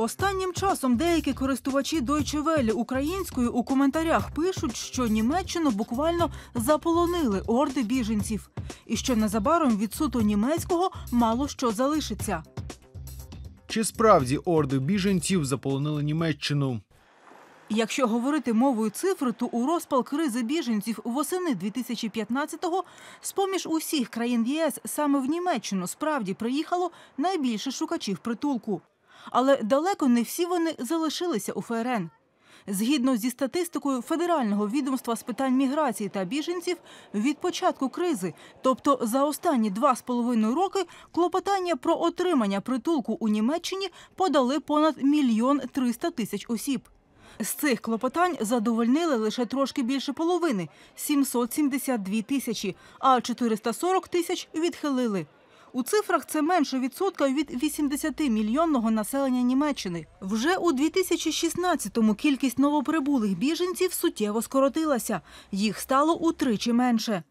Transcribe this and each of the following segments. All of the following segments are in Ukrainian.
Останнім часом деякі користувачі Deutsche Welle українською у коментарях пишуть, що Німеччину буквально заполонили орди біженців, і що незабаром від суто німецького мало що залишиться. Чи справді орди біженців заполонили Німеччину? Якщо говорити мовою цифр, то у розпал кризи біженців восени 2015-го з-поміж усіх країн ЄС саме в Німеччину справді приїхало найбільше шукачів притулку. Але далеко не всі вони залишилися у ФРН. Згідно зі статистикою Федерального відомства з питань міграції та біженців, від початку кризи, тобто за останні два з половиною роки, клопотання про отримання притулку у Німеччині подали понад мільйон триста тисяч осіб. З цих клопотань задовольнили лише трошки більше половини 772 тисячі, а 440 тисяч відхилили. У цифрах це менше відсотка від 80-мільйонного населення Німеччини. Вже у 2016-му кількість новоприбулих біженців суттєво скоротилася. Їх стало утричі менше.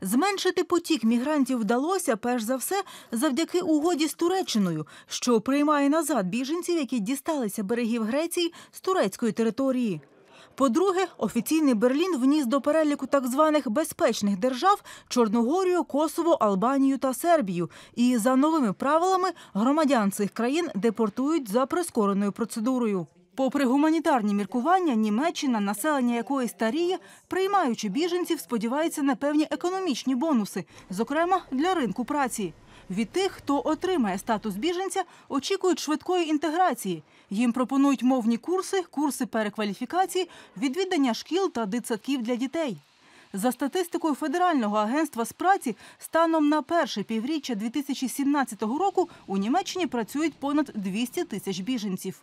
Зменшити потік мігрантів вдалося, перш за все, завдяки угоді з Туреччиною, що приймає назад біженців, які дісталися берегів Греції з турецької території. По-друге, офіційний Берлін вніс до переліку так званих безпечних держав Чорногорію, Косово, Албанію та Сербію. І за новими правилами громадян цих країн депортують за прискореною процедурою. Попри гуманітарні міркування, Німеччина, населення якої старіє, приймаючи біженців, сподівається на певні економічні бонуси, зокрема для ринку праці. Від тих, хто отримає статус біженця, очікують швидкої інтеграції. Їм пропонують мовні курси, курси перекваліфікації, відвідання шкіл та дитсадків для дітей. За статистикою Федерального агентства з праці, станом на перше півріччя 2017 року у Німеччині працюють понад 200 тисяч біженців.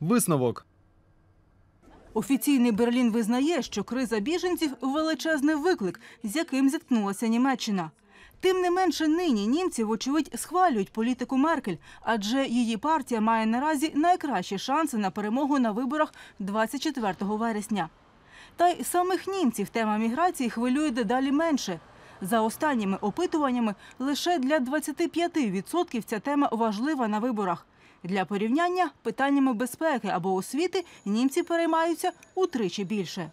Висновок. Офіційний Берлін визнає, що криза біженців величезний виклик, з яким зіткнулася Німеччина. Тим не менше, нині німці, вочевидь, схвалюють політику Меркель, адже її партія має наразі найкращі шанси на перемогу на виборах 24 вересня. Та й самих німців тема міграції хвилює дедалі менше. За останніми опитуваннями, лише для 25% ця тема важлива на виборах. Для порівняння питаннями безпеки або освіти німці переймаються утричі більше.